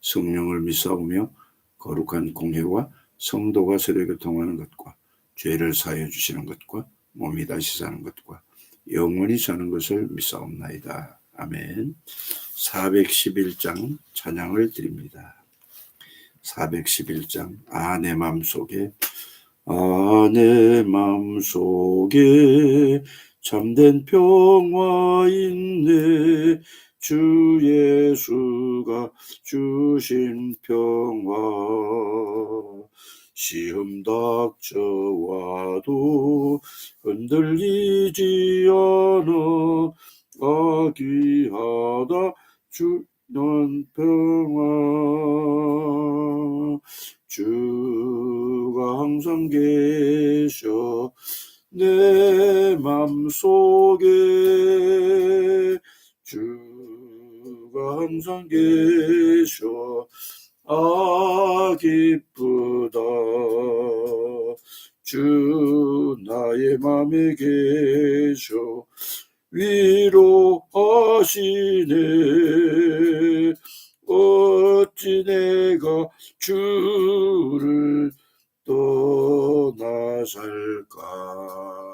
성령을 믿사오며 거룩한 공회와 성도가 서로 교통하는 것과 죄를 사해 주시는 것과 몸이 다시 사는 것과 영원히 사는 것을 믿사옵나이다. 아멘. 411장 찬양을 드립니다. 411장 아내 맘속에 아내 맘속에 참된 평화 있네 주 예수가 주신 평화. 시험 닥쳐와도 흔들리지 않아 아기하다 주는 평화. 주가 항상 계셔 내 맘속에 주가 항상 계셔. 아 기쁘다. 주 나의 맘에 계셔. 위로하시네. 어찌 내가 주를 떠나 살까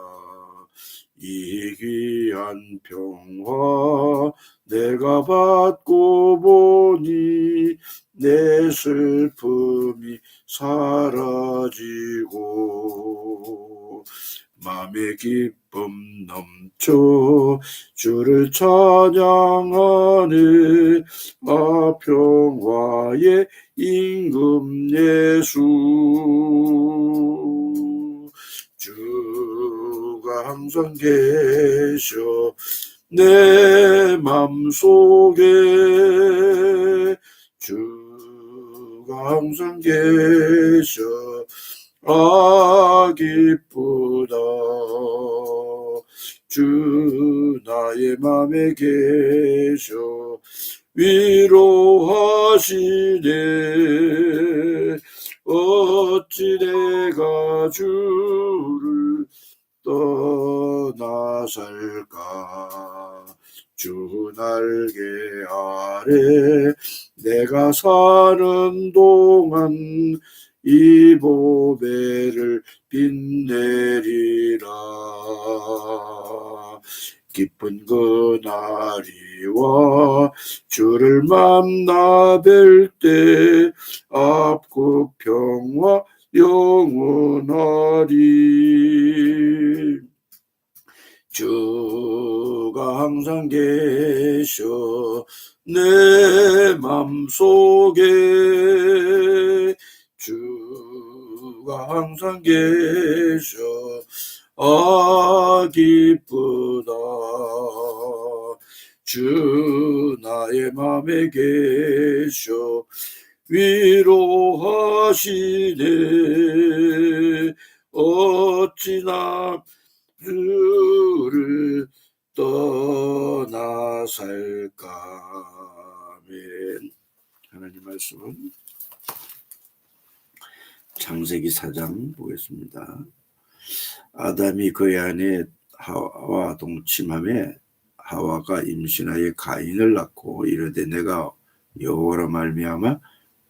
이 귀한 평화 내가 받고 보니 내 슬픔이 사라지고 맘의 기쁨 넘쳐 주를 찬양하네 아 평화의 임금 예수. 주 가 항상 계셔 내 맘속에. 주가 항상 계셔 아 기쁘다 주 나의 맘에 계셔 위로하시네. 어찌 내가 주를 떠나 살까? 주 날개 아래 내가 사는 동안 이 보배를 빛내리라. 기쁜 그날이와 주를 만나 뵐 때 앞구 평화 영원하리. 주가 항상 계셔 내 맘속에. 주가 항상 계셔. 아 기쁘다. 주 나의 맘에 계셔 위로하시네. 어찌나 주를 떠나 살까. 아멘. 하나님 말씀은 창세기 4장 보겠습니다. 아담이 그의 아내 하와 동침함에 하와가 임신하여 가인을 낳고 이르되 내가 여호와로 말미암아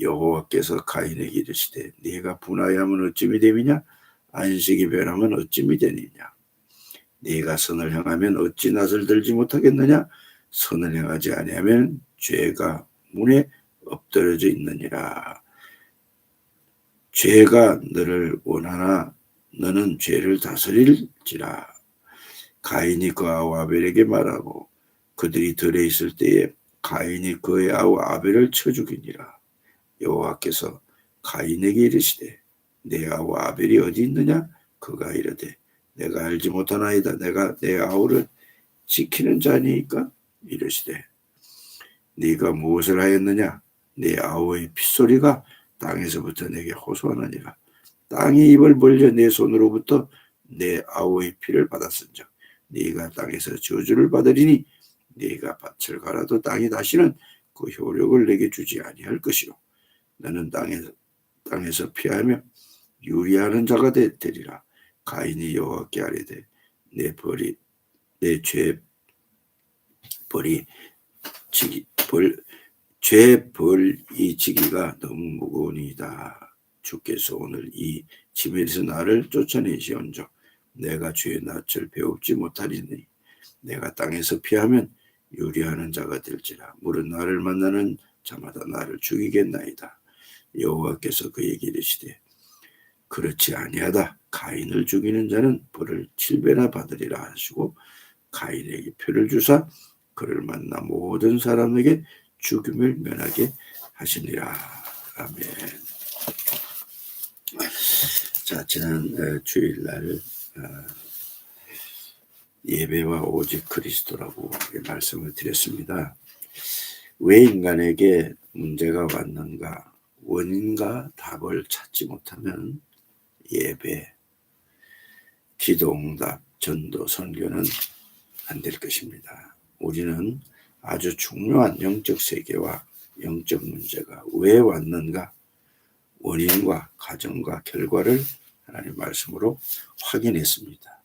여호와께서 가인에게 이르시되 네가 분하여하면 어찌미 됨이냐 안색이 변하면 어찌미 되느냐 네가 선을 행하면 어찌 낯을 들지 못하겠느냐 선을 행하지 아니하면 죄가 문에 엎드려져 있느니라. 죄가 너를 원하나 너는 죄를 다스릴지라. 가인이 그 아우 아벨에게 말하고 그들이 들에 있을 때에 가인이 그의 아우 아벨을 쳐 죽이니라. 여호와께서 가인에게 이르시되 내 아우 아벨이 어디 있느냐? 그가 이르되 내가 알지 못하나이다. 내가 내 아우를 지키는 자니까 이르시되 네가 무엇을 하였느냐? 내 아우의 핏소리가 땅에서부터 내게 호소하느니라. 땅이 입을 벌려 내 손으로부터 내 아우의 피를 받았은즉 네가 땅에서 저주를 받으리니 네가 밭을 갈아도 땅이 다시는 그 효력을 내게 주지 아니할 것이요 너는 땅에서 땅에서 피하며 유리하는 자가 되, 되리라. 가인이 여호와께 아뢰되 내 벌이 내 죄 벌이 지기 벌죄 벌이 지기가 너무 무거우니이다. 주께서 오늘 이 집에서 나를 쫓아내시온적. 내가 주의 낯을 배웁지 못하리니 내가 땅에서 피하면 유리하는 자가 될지라. 물은 나를 만나는 자마다 나를 죽이겠나이다 여호와께서 그에게 이르시되 그렇지 아니하다 가인을 죽이는 자는 벌을 칠배나 받으리라 하시고 가인에게 표를 주사 그를 만나 모든 사람에게 죽음을 면하게 하시니라 아멘 자 지난 어, 주일날 어, 예배와 오직 그리스도라고 말씀을 드렸습니다. 왜 인간에게 문제가 왔는가? 원인과 답을 찾지 못하면 예배, 기도응답, 전도, 선교는 안 될 것입니다. 우리는 아주 중요한 영적 세계와 영적 문제가 왜 왔는가? 원인과 가정과 결과를 하나님 말씀으로 확인했습니다.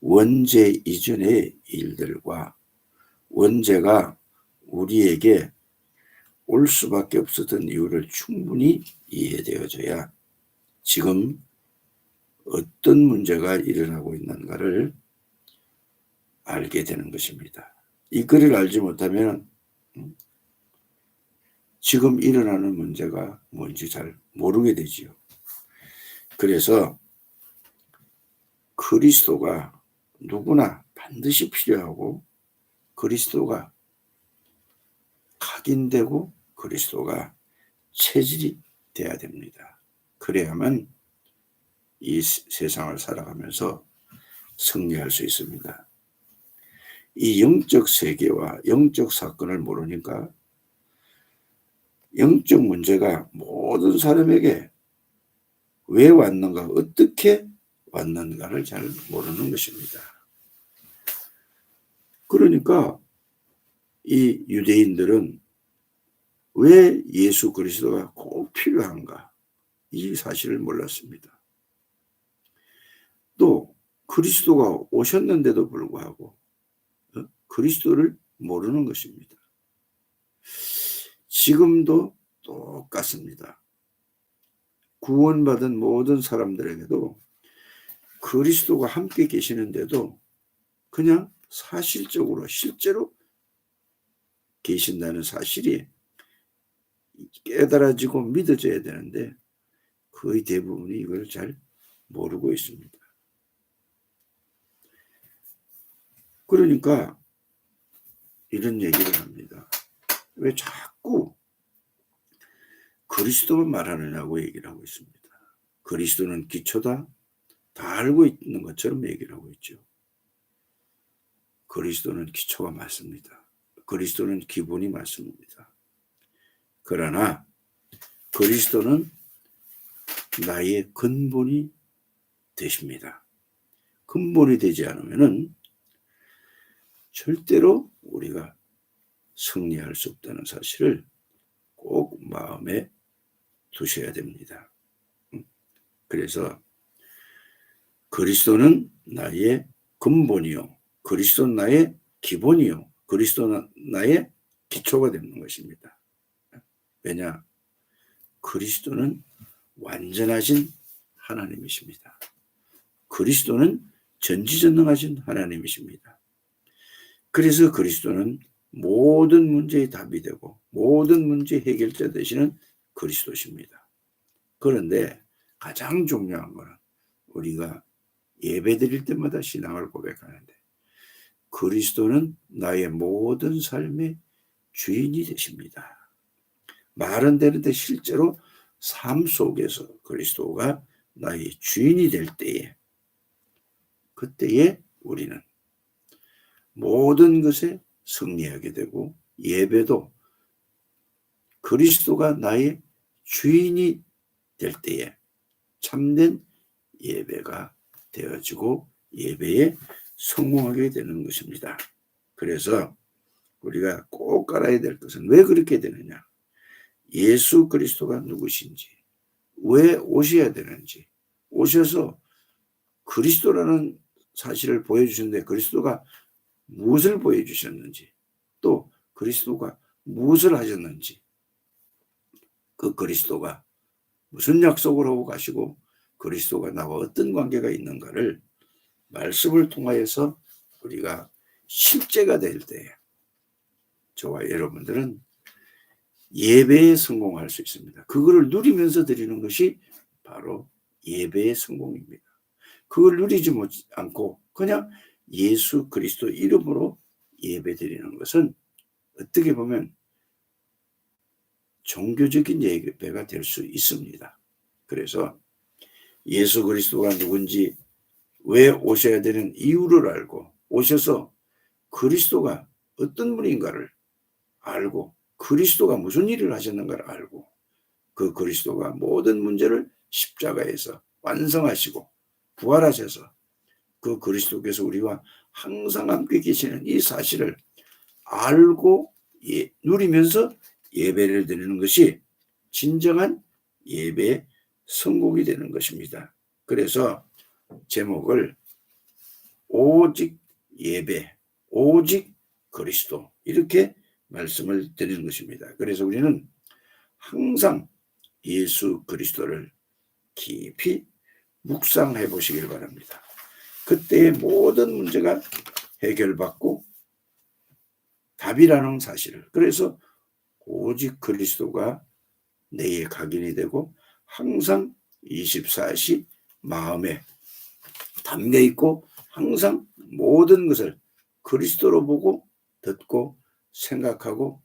원죄 이전의 일들과 원죄가 우리에게 올 수밖에 없었던 이유를 충분히 이해되어져야 지금 어떤 문제가 일어나고 있는가를 알게 되는 것입니다. 이거를 알지 못하면 음, 지금 일어나는 문제가 뭔지 잘 모르게 되지요. 그래서 그리스도가 누구나 반드시 필요하고 그리스도가 각인되고 그리스도가 체질이 돼야 됩니다. 그래야만 이 세상을 살아가면서 승리할 수 있습니다. 이 영적 세계와 영적 사건을 모르니까 영적 문제가 모든 사람에게 왜 왔는가, 어떻게 왔는가를 잘 모르는 것입니다. 그러니까 이 유대인들은 왜 예수 그리스도가 꼭 필요한가 이 사실을 몰랐습니다. 또 그리스도가 오셨는데도 불구하고 어? 그리스도를 모르는 것입니다. 지금도 똑같습니다. 구원받은 모든 사람들에게도 그리스도가 함께 계시는데도 그냥 사실적으로 실제로 계신다는 사실이 깨달아지고 믿어져야 되는데 거의 대부분이 이걸 잘 모르고 있습니다. 그러니까 이런 얘기를 합니다. 왜 자꾸 그리스도만 말하느냐고 얘기를 하고 있습니다. 그리스도는 기초다. 다 알고 있는 것처럼 얘기를 하고 있죠. 그리스도는 기초가 맞습니다. 그리스도는 기본이 맞습니다. 그러나 그리스도는 나의 근본이 되십니다. 근본이 되지 않으면 절대로 우리가 승리할 수 없다는 사실을 꼭 마음에 두셔야 됩니다. 음. 그래서 그리스도는 나의 근본이요. 그리스도 나의 기본이요. 그리스도 나의 기초가 되는 것입니다. 왜냐? 그리스도는 완전하신 하나님이십니다. 그리스도는 전지전능하신 하나님이십니다. 그래서 그리스도는 모든 문제의 답이 되고 모든 문제 해결자 되시는 그리스도십니다. 그런데 가장 중요한 것은 우리가 예배 드릴 때마다 신앙을 고백하는데 그리스도는 나의 모든 삶의 주인이 되십니다. 말은 되는데 실제로 삶 속에서 그리스도가 나의 주인이 될 때에 그때에 우리는 모든 것에 승리하게 되고 예배도 그리스도가 나의 주인이 될 때에 참된 예배가 되어지고 예배에 성공하게 되는 것입니다. 그래서 우리가 꼭 알아야 될 것은 왜 그렇게 되느냐? 예수 그리스도가 누구신지, 왜 오셔야 되는지, 오셔서 그리스도라는 사실을 보여주셨는데 그리스도가 무엇을 보여주셨는지, 또 그리스도가 무엇을 하셨는지, 그 그리스도가 무슨 약속을 하고 가시고 그리스도가 나와 어떤 관계가 있는가를 말씀을 통하여서 우리가 실제가 될 때 저와 여러분들은 예배에 성공할 수 있습니다. 그거를 누리면서 드리는 것이 바로 예배의 성공입니다. 그걸 누리지 못 않고 그냥 예수 그리스도 이름으로 예배 드리는 것은 어떻게 보면 종교적인 예배가 될 수 있습니다. 그래서 예수 그리스도가 누군지 왜 오셔야 되는 이유를 알고 오셔서 그리스도가 어떤 분인가를 알고 그리스도가 무슨 일을 하셨는가를 알고 그 그리스도가 모든 문제를 십자가에서 완성하시고 부활하셔서 그 그리스도께서 우리와 항상 함께 계시는 이 사실을 알고 예, 누리면서 예배를 드리는 것이 진정한 예배의 성공이 되는 것입니다. 그래서 제목을 오직 예배, 오직 그리스도 이렇게 말씀을 드리는 것입니다. 그래서 우리는 항상 예수 그리스도를 깊이 묵상해 보시길 바랍니다. 그때의 모든 문제가 해결받고 답이라는 사실을 그래서 오직 그리스도가 내의 각인이 되고 항상 24시 마음에 담겨 있고 항상 모든 것을 그리스도로 보고 듣고 생각하고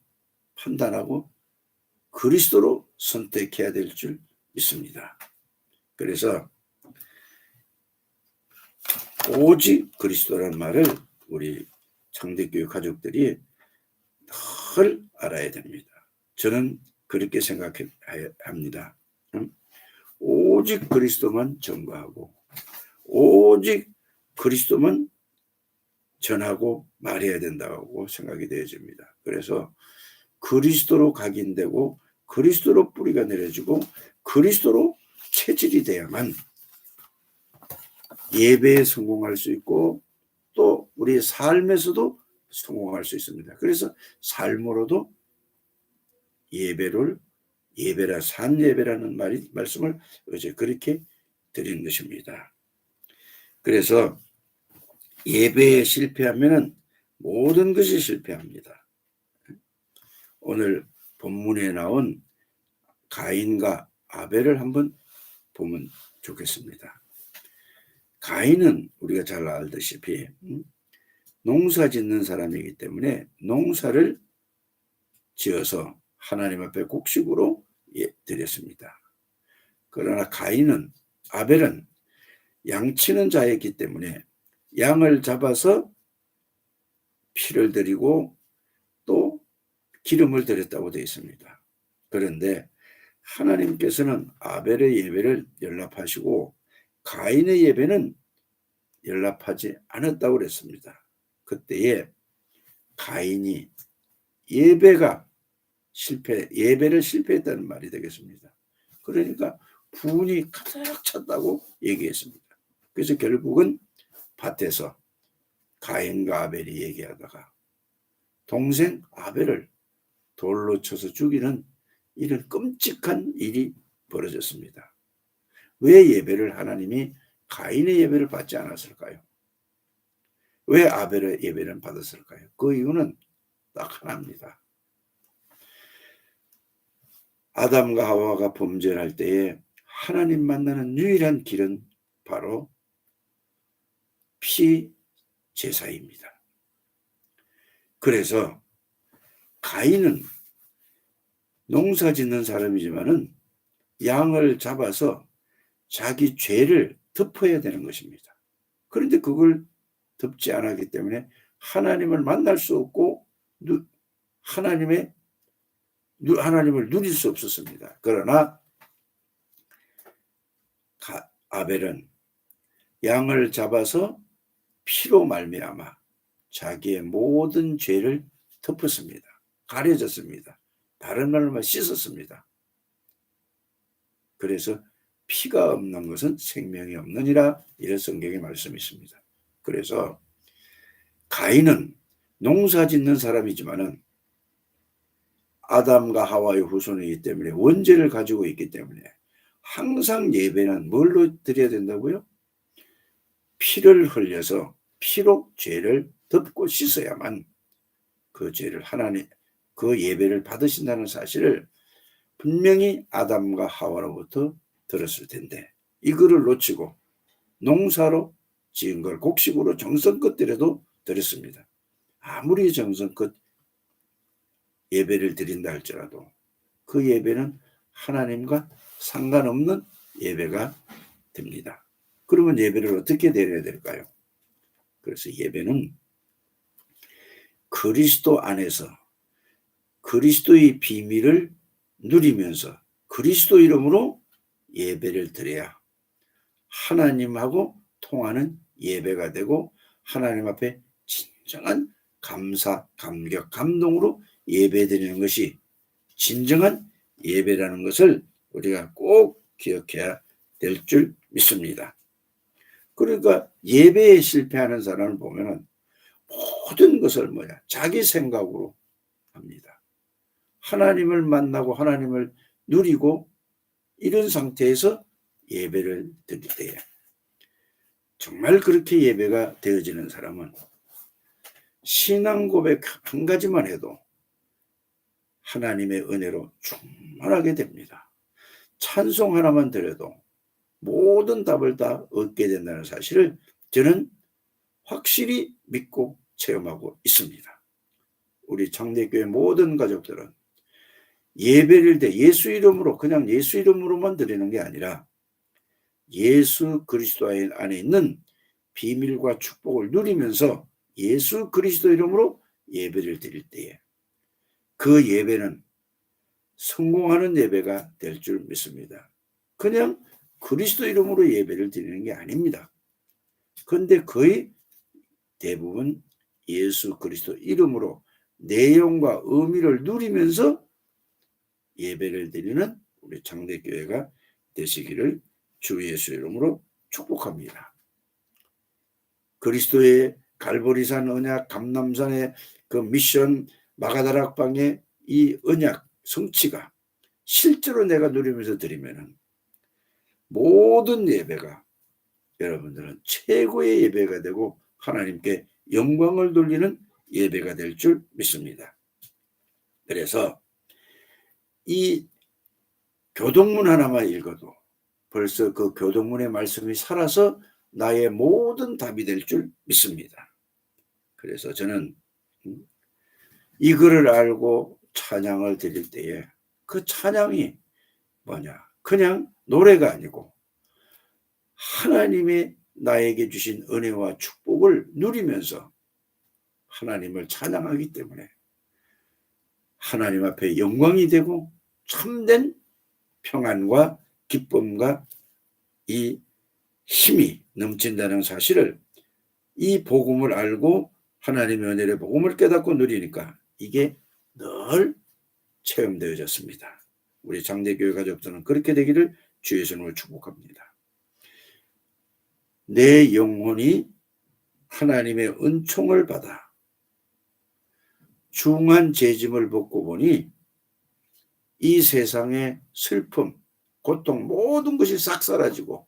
판단하고 그리스도로 선택해야 될 줄 믿습니다. 그래서 오직 그리스도라는 말을 우리 창대교육 가족들이 늘 알아야 됩니다. 저는 그렇게 생각합니다. 오직 그리스도만 전가하고 오직 그리스도만 전하고 말해야 된다고 생각이 되어집니다. 그래서 그리스도로 각인되고 그리스도로 뿌리가 내려지고 그리스도로 체질이 돼야만 예배에 성공할 수 있고 또 우리 삶에서도 성공할 수 있습니다. 그래서 삶으로도 예배를 예배라 산 예배라는 말이 말씀을 어제 그렇게 드린 것입니다. 그래서 예배에 실패하면은 모든 것이 실패합니다. 오늘 본문에 나온 가인과 아벨을 한번 보면 좋겠습니다. 가인은 우리가 잘 알다시피 음, 농사 짓는 사람이기 때문에 농사를 지어서 하나님 앞에 곡식으로 예, 드렸습니다. 그러나 가인은 아벨은 양치는 자였기 때문에 양을 잡아서 피를 드리고 또 기름을 드렸다고 되어 있습니다. 그런데 하나님께서는 아벨의 예배를 연락하시고 가인의 예배는 연락하지 않았다고 그랬습니다. 그때에 가인이 예배가 실패, 예배를 실패했다는 말이 되겠습니다. 그러니까 분이 가득 찼다고 얘기했습니다. 그래서 결국은 밭에서 가인과 아벨이 얘기하다가 동생 아벨을 돌로 쳐서 죽이는 이런 끔찍한 일이 벌어졌습니다. 왜 예배를 하나님이 가인의 예배를 받지 않았을까요? 왜 아벨의 예배를 받았을까요? 그 이유는 딱 하나입니다. 아담과 하와가 범죄할 때에 하나님 만나는 유일한 길은 바로 피 제사입니다. 그래서 가인은 농사 짓는 사람이지만은 양을 잡아서 자기 죄를 덮어야 되는 것입니다. 그런데 그걸 덮지 않았기 때문에 하나님을 만날 수 없고 하나님의 하나님을 누릴 수 없었습니다. 그러나 아벨은 양을 잡아서 피로 말미암아 자기의 모든 죄를 덮었습니다. 가려졌습니다. 다른 말로 씻었습니다. 그래서 피가 없는 것은 생명이 없느니라 이런 성경의 말씀이 있습니다. 그래서 가인은 농사 짓는 사람이지만은 아담과 하와의 후손이기 때문에 원죄를 가지고 있기 때문에 항상 예배는 뭘로 드려야 된다고요? 피를 흘려서 피로 죄를 덮고 씻어야만 그 죄를 하나님 그 예배를 받으신다는 사실을 분명히 아담과 하와로부터 들었을 텐데 이거를 놓치고 농사로 지은 걸 곡식으로 정성껏 드려도 드렸습니다. 아무리 정성껏 예배를 드린다 할지라도 그 예배는 하나님과 상관없는 예배가 됩니다. 그러면 예배를 어떻게 드려야 될까요? 그래서 예배는 그리스도 안에서 그리스도의 비밀을 누리면서 그리스도 이름으로 예배를 드려야 하나님하고 통하는 예배가 되고 하나님 앞에 진정한 감사, 감격, 감동으로 예배 드리는 것이 진정한 예배라는 것을 우리가 꼭 기억해야 될 줄 믿습니다. 그러니까 예배에 실패하는 사람을 보면은 모든 것을 뭐야 자기 생각으로 합니다. 하나님을 만나고 하나님을 누리고 이런 상태에서 예배를 드릴 때에 정말 그렇게 예배가 되어지는 사람은 신앙 고백 한 가지만 해도 하나님의 은혜로 충만하게 됩니다. 찬송 하나만 드려도 모든 답을 다 얻게 된다는 사실을 저는 확실히 믿고 체험하고 있습니다. 우리 장대교회 모든 가족들은 예배를 때 예수 이름으로 그냥 예수 이름으로만 드리는 게 아니라 예수 그리스도 안에 있는 비밀과 축복을 누리면서 예수 그리스도 이름으로 예배를 드릴 때에 그 예배는 성공하는 예배가 될 줄 믿습니다. 그냥 그리스도 이름으로 예배를 드리는 게 아닙니다. 그런데 거의 대부분 예수 그리스도 이름으로 내용과 의미를 누리면서 예배를 드리는 우리 장대교회가 되시기를 주 예수 이름으로 축복합니다. 그리스도의 갈보리산 언약 감남산의 그 미션 마가다락방의 이 언약 성취가 실제로 내가 누리면서 드리면은 모든 예배가 여러분들은 최고의 예배가 되고 하나님께 영광을 돌리는 예배가 될 줄 믿습니다. 그래서 이 교동문 하나만 읽어도 벌써 그 교동문의 말씀이 살아서 나의 모든 답이 될 줄 믿습니다. 그래서 저는 음, 이거를 알고 찬양을 드릴 때에 그 찬양이 뭐냐? 그냥 노래가 아니고 하나님의 나에게 주신 은혜와 축복을 누리면서 하나님을 찬양하기 때문에 하나님 앞에 영광이 되고 참된 평안과 기쁨과 이 힘이 넘친다는 사실을 이 복음을 알고 하나님의 은혜의 복음을 깨닫고 누리니까 이게 늘 체험되어졌습니다. 우리 장대교회 가족들은 그렇게 되기를 주의 손으로 축복합니다. 내 영혼이 하나님의 은총을 받아 중한 재짐을 벗고 보니 이 세상의 슬픔, 고통 모든 것이 싹 사라지고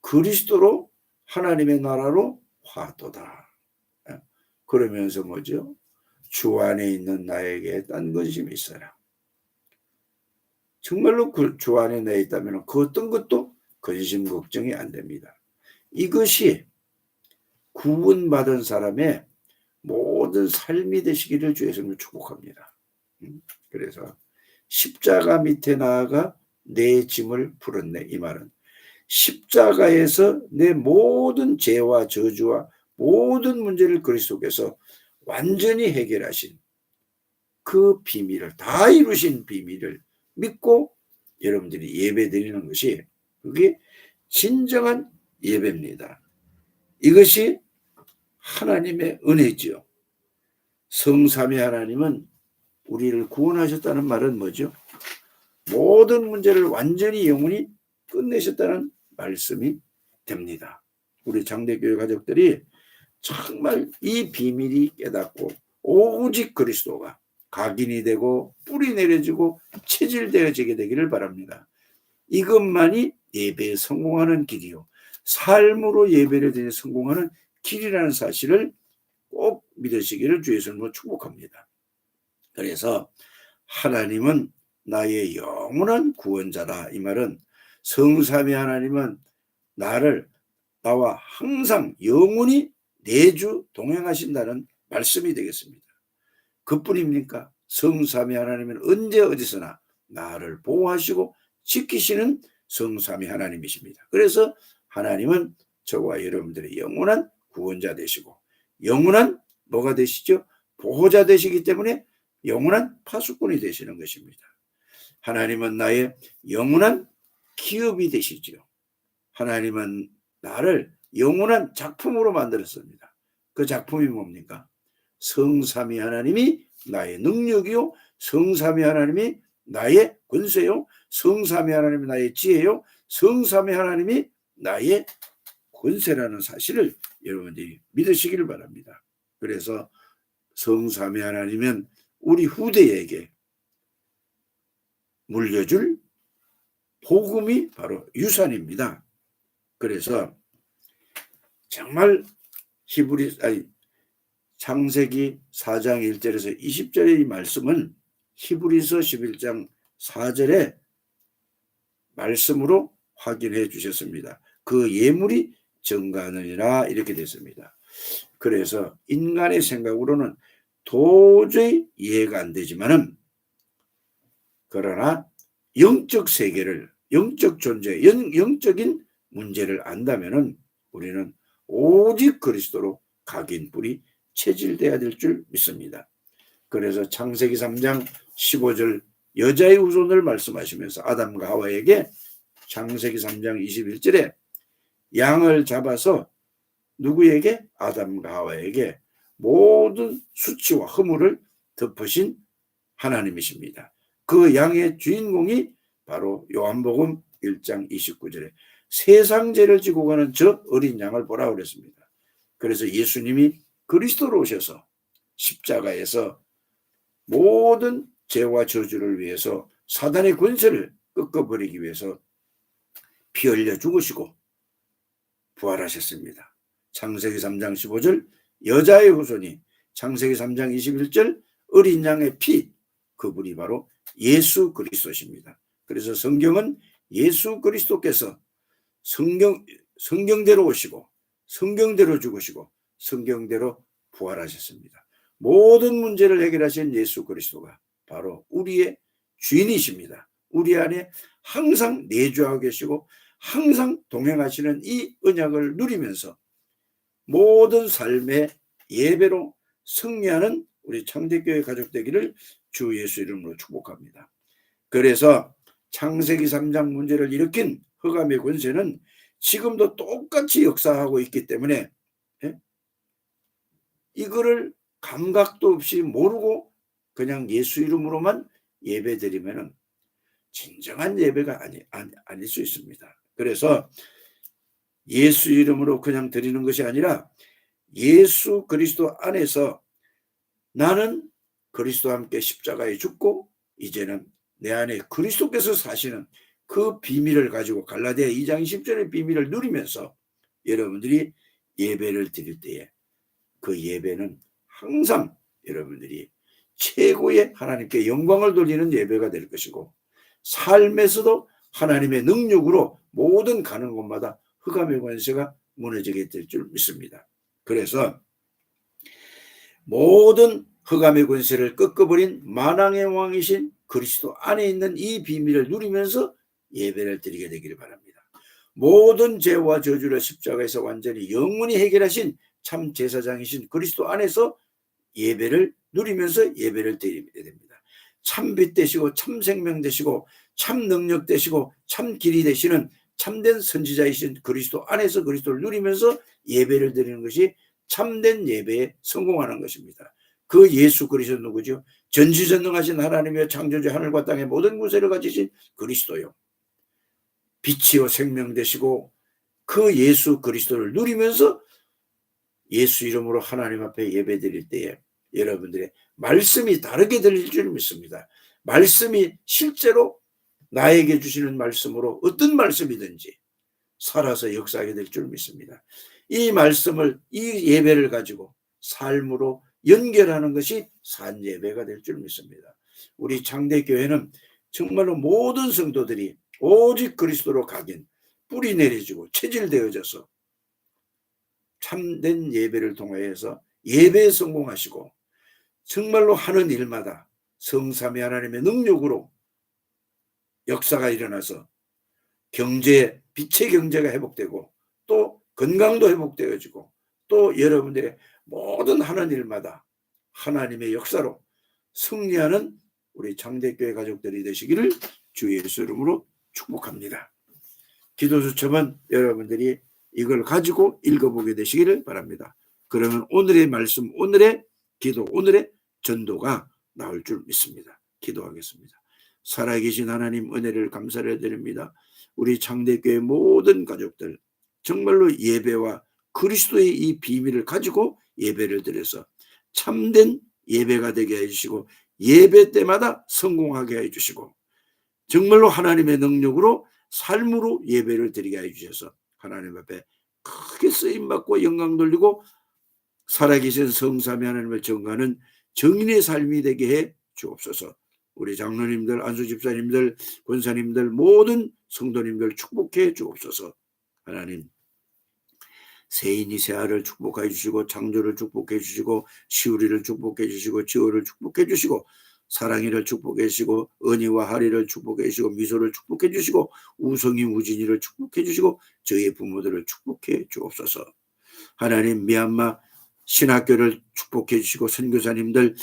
그리스도로 하나님의 나라로 화도다. 그러면서 뭐죠? 주 안에 있는 나에게 딴 근심이 있어라. 정말로 그 주 안에 내 있다면 그 어떤 것도 근심 걱정이 안 됩니다. 이것이 구원받은 사람의 모든 삶이 되시기를 주 예수님을 축복합니다. 음, 그래서 십자가 밑에 나아가 내 짐을 풀었네 이 말은 십자가에서 내 모든 죄와 저주와 모든 문제를 그리스도께서 완전히 해결하신 그 비밀을 다 이루신 비밀을 믿고 여러분들이 예배 드리는 것이 그게 진정한 예배입니다. 이것이 하나님의 은혜지요. 성삼위 하나님은 우리를 구원하셨다는 말은 뭐죠? 모든 문제를 완전히 영원히 끝내셨다는 말씀이 됩니다. 우리 장대교회 가족들이 정말 이 비밀이 깨닫고 오직 그리스도가 각인이 되고 뿌리 내려지고 체질되어지게 되기를 바랍니다. 이것만이 예배에 성공하는 길이요. 삶으로 예배를 드리 성공하는 길이라는 사실을 꼭 믿으시기를 주 예수님으로 축복합니다. 그래서 하나님은 나의 영원한 구원자다. 이 말은 성삼위 하나님은 나를 나와 항상 영원히 내주 동행하신다는 말씀이 되겠습니다. 그뿐입니까? 성삼위 하나님은 언제 어디서나 나를 보호하시고 지키시는 성삼위 하나님이십니다. 그래서 하나님은 저와 여러분들의 영원한 구원자 되시고 영원한 뭐가 되시죠? 보호자 되시기 때문에 영원한 파수꾼이 되시는 것입니다. 하나님은 나의 영원한 기업이 되시지요. 하나님은 나를 영원한 작품으로 만들었습니다. 그 작품이 뭡니까? 성삼위 하나님이 나의 능력이요. 성삼위 하나님이 나의 권세요. 성삼위 하나님이 나의 지혜요. 성삼위 하나님이 나의 권세라는 사실을 여러분들이 믿으시기를 바랍니다. 그래서 성삼위 하나님은 우리 후대에게 물려줄 복음이 바로 유산입니다. 그래서 정말 히브리 아니 창세기 4장 1절에서 20절의 이 말씀은 히브리서 11장 4절의 말씀으로 확인해 주셨습니다. 그 예물이 정가느니라 이렇게 됐습니다. 그래서 인간의 생각으로는 도저히 이해가 안 되지만은 그러나 영적 세계를 영적 존재, 영, 영적인 문제를 안다면은 우리는 오직 그리스도로 각인 뿌리 체질돼야 될 줄 믿습니다. 그래서 창세기 3장 15절 여자의 후손을 말씀하시면서 아담과 하와에게 창세기 3장 21절에 양을 잡아서 누구에게 아담과 하와에게 모든 수치와 허물을 덮으신 하나님이십니다. 그 양의 주인공이 바로 요한복음 1장 29절에 세상 죄를 지고 가는 저 어린 양을 보라 그랬습니다. 그래서 예수님이 그리스도로 오셔서 십자가에서 모든 죄와 저주를 위해서 사단의 권세를 꺾어버리기 위해서 피 흘려 죽으시고 부활하셨습니다. 창세기 3장 15절 여자의 후손이 창세기 3장 21절 어린 양의 피 그분이 바로 예수 그리스도십니다. 그래서 성경은 예수 그리스도께서 성경 성경대로 오시고 성경대로 죽으시고 성경대로 부활하셨습니다. 모든 문제를 해결하신 예수 그리스도가 바로 우리의 주인이십니다. 우리 안에 항상 내주하고 계시고 항상 동행하시는 이 언약을 누리면서 모든 삶의 예배로 승리하는 우리 창대교회 가족 되기를 주 예수 이름으로 축복합니다. 그래서 창세기 3장 문제를 일으킨 흑암의 권세는 지금도 똑같이 역사하고 있기 때문에 예? 이거를 감각도 없이 모르고 그냥 예수 이름으로만 예배 드리면은 진정한 예배가 아니, 아니, 아닐 수 있습니다. 그래서 예수 이름으로 그냥 드리는 것이 아니라 예수 그리스도 안에서 나는 그리스도와 함께 십자가에 죽고 이제는 내 안에 그리스도께서 사시는 그 비밀을 가지고 갈라디아 2장 10절의 비밀을 누리면서 여러분들이 예배를 드릴 때에 그 예배는 항상 여러분들이 최고의 하나님께 영광을 돌리는 예배가 될 것이고 삶에서도 하나님의 능력으로 모든 가는 곳마다 흑암의 권세가 무너지게 될 줄 믿습니다. 그래서 모든 흑암의 권세를 꺾어버린 만왕의 왕이신 그리스도 안에 있는 이 비밀을 누리면서 예배를 드리게 되기를 바랍니다. 모든 죄와 저주를 십자가에서 완전히 영원히 해결하신 참 제사장이신 그리스도 안에서 예배를 누리면서 예배를 드리게 됩니다. 참 빛 되시고 참 생명 되시고 참 능력 되시고 참 길이 되시는 참된 선지자이신 그리스도 안에서 그리스도를 누리면서 예배를 드리는 것이 참된 예배에 성공하는 것입니다. 그 예수 그리스도 누구죠? 전지전능하신 하나님의 창조주 하늘과 땅의 모든 구세를 가지신 그리스도요. 빛이요 생명 되시고 그 예수 그리스도를 누리면서 예수 이름으로 하나님 앞에 예배 드릴 때에 여러분들의 말씀이 다르게 들릴 줄 믿습니다. 말씀이 실제로 나에게 주시는 말씀으로 어떤 말씀이든지 살아서 역사하게 될 줄 믿습니다. 이 말씀을 이 예배를 가지고 삶으로 연결하는 것이 산 예배가 될 줄 믿습니다. 우리 장대 교회는 정말로 모든 성도들이 오직 그리스도로 각인 뿌리 내려지고 체질되어져서 참된 예배를 통하여서 예배에 성공하시고 정말로 하는 일마다 성삼위 하나님의 능력으로 역사가 일어나서 경제, 빛의 경제가 회복되고 또 건강도 회복되어지고 또 여러분들의 모든 하는 일마다 하나님의 역사로 승리하는 우리 장대교회 가족들이 되시기를 주 예수 이름으로 축복합니다. 기도 수첩은 여러분들이 이걸 가지고 읽어보게 되시기를 바랍니다. 그러면 오늘의 말씀, 오늘의 기도, 오늘의 전도가 나올 줄 믿습니다. 기도하겠습니다. 살아계신 하나님 은혜를 감사를 드립니다. 우리 장대교회 모든 가족들 정말로 예배와 그리스도의 이 비밀을 가지고 예배를 드려서 참된 예배가 되게 해주시고 예배 때마다 성공하게 해주시고 정말로 하나님의 능력으로 삶으로 예배를 드리게 해주셔서 하나님 앞에 크게 쓰임 받고 영광 돌리고 살아계신 성삼위 하나님을 정하는 정인의 삶이 되게 해 주옵소서. 우리 장로님들, 안수 집사님들, 권사님들, 모든 성도님들 축복해 주옵소서. 하나님, 세인이 세아를 축복해 주시고, 창조를 축복해 주시고, 시우리를 축복해 주시고, 지호를 축복해 주시고, 사랑이를 축복해 주시고, 은희와 하리를 축복해 주시고, 미소를 축복해 주시고, 우성이 우진이를 축복해 주시고, 저희 부모들을 축복해 주옵소서. 하나님, 미얀마 신학교를 축복해 주시고, 선교사님들,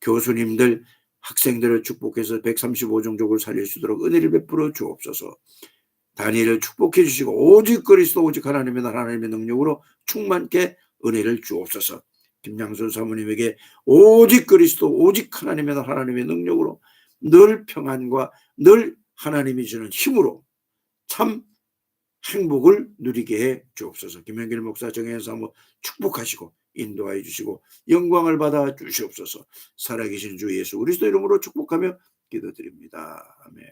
교수님들, 학생들을 축복해서 135종족을 살릴 수 있도록 은혜를 베풀어 주옵소서. 다니엘을 축복해 주시고 오직 그리스도 오직 하나님의 나라 하나님의 능력으로 충만케 은혜를 주옵소서. 김양순 사모님에게 오직 그리스도 오직 하나님의 하나님의 능력으로 늘 평안과 늘 하나님이 주는 힘으로 참 행복을 누리게 해 주옵소서. 김현길 목사 정혜연 사모 축복하시고 인도하여 주시고 영광을 받아 주시옵소서. 살아계신 주 예수 그리스도 이름으로 축복하며 기도드립니다. 아멘.